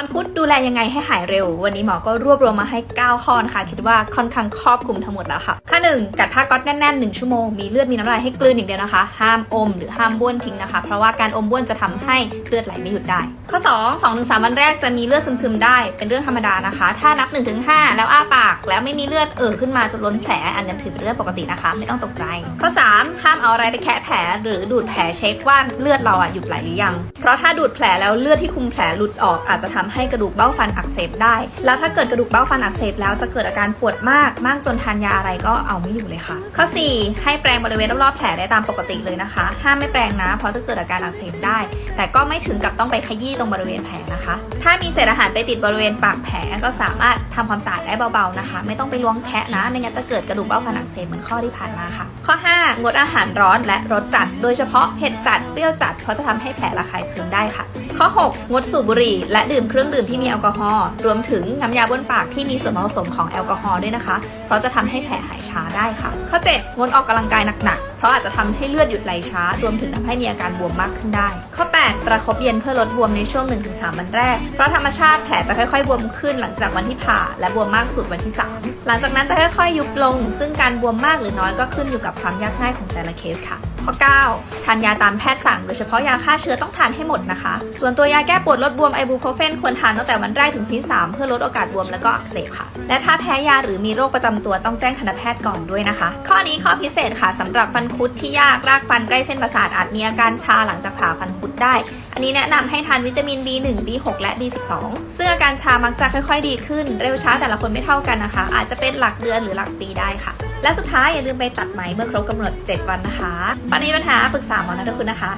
ปันคุดดูแลยังไงให้หายเร็ว วันนี้หมอก็รวบรวมมาให้ 9 ข้อนะคะ คิดว่าค่อนข้างครอบคลุมทั้งหมดแล้วค่ะ ข้อหนึ่งกัดผ้าก๊อตแน่นๆ 1 ชั่วโมง มีเลือดมีน้ำลายให้กลืนอย่างเดียวนะคะ ห้ามอมหรือห้ามบ้วนทิ้งนะคะ เพราะว่าการอมบ้วนจะทำให้เลือดไหลไม่หยุดได้ ข้อ 2 2-3วันแรกจะมีเลือดซึมๆได้ เป็นเรื่องธรรมดานะคะ ถ้านับ 1-5 แล้วอ้าปาก แล้วไม่มีเลือดเอ่อขึ้นมาจนล้นแผล อันนั้นถือเป็นเรื่องปกตินะคะ ไม่ต้องตกใจ ข้อ 3 ห้ามเอาอะไรไปแคะแผล หรือดูดแผลเช็คว่าเลือดเราอะหยุดไหลหรือยัง เพราะถ้าดูดแผลแล้วเลือดที่คุมแผลหลุดออกอาจจะทำให้กระดูกเบ้าฟันอักเสบได้ แล้วถ้าเกิดกระดูกเบ้าฟันอักเสบแล้วจะเกิดอาการปวดมาก มากจนทานยาอะไรก็เอาไม่อยู่เลยค่ะ ข้อ 4 ให้แปรงบริเวณรอบๆแผลได้ตามปกติเลยนะคะ ห้ามไม่แปรงนะ เพราะจะเกิดอาการอักเสบได้ แต่ก็ไม่ถึงกับต้องไปขยี้ตรงบริเวณแผลนะคะ ถ้ามีเศษอาหารไปติดบริเวณปากแผลก็สามารถทำความสะอาดได้เบาๆนะคะ ไม่ต้องไปล้วงแคะนะ ไม่งั้นจะเกิดกระดูกเบ้าฟันอักเสบเหมือนข้อที่ผ่านมาค่ะ ข้อ 5 งดอาหารร้อนและรสจัด โดยเฉพาะเผ็ดจัด เปรี้ยวจัด เพราะจะทำให้แผลระคายเคืองได้ค่ะ ข้อ 6 งดสูบบุหรี่และดื่มเครื่องดื่มที่มีแอลกอฮอล์รวมถึงน้ำยาบ้วนปากที่มีส่วนผสมของแอลกอฮอล์ด้วยนะคะ เพราะจะทำให้แผลหายช้าได้ค่ะ ข้อ 7 งดออกกำลังกายหนักๆเพราะอาจจะทำให้เลือดหยุดไหลช้า รวมถึงทำให้มีอาการบวมมากขึ้นได้ ข้อ 8 ประคบเย็นเพื่อลดบวมในช่วง 1-3 วันแรก เพราะธรรมชาติแผลจะค่อยๆบวมขึ้นหลังจากวันที่ผ่า และบวมมากสุดวันที่ 3 หลังจากนั้นจะค่อยๆยุบลง ซึ่งการบวมมากหรือน้อยก็ขึ้นอยู่กับความยากง่ายของแต่ละเคสค่ะข้อ 9 ทานยาตามแพทย์สั่ง โดยเฉพาะยาฆ่าเชื้อต้องทานให้หมดนะคะ ส่วนตัวยาแก้ปวดลดบวมไอบูโพรเฟนควรทานตั้งแต่วันแรกถึงที่ 3 เพื่อลดโอกาสบวมและก็อักเสบค่ะ และถ้าแพ้ยาหรือมีโรคประจำตัวต้องแจ้งทันตแพทย์ก่อนด้วยนะคะ ข้อนี้ข้อพิเศษค่ะสำหรับฟันคุดที่ยากรากฟันใกล้เส้นประสาทอาจมีอาการชาหลังจากผ่าฟันคุดได้ อันนี้แนะนำให้ทานวิตามิน B1 B6 และ B12 ซึ่งอาการชามักจะค่อยๆ ดีขึ้น เร็วช้าแต่ละคนไม่เท่ากันนะคะ อาจจะเป็นหลักเดือนหรือหลักปีได้ค่ะ และสุดท้ายอย่าลืมไปตัดไหมเมื่อครบกำหนด 7 วันนะคะปัญหาปัญหาปรึกษาหมอนะทุกคนนะคะ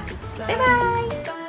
บ๊ายบาย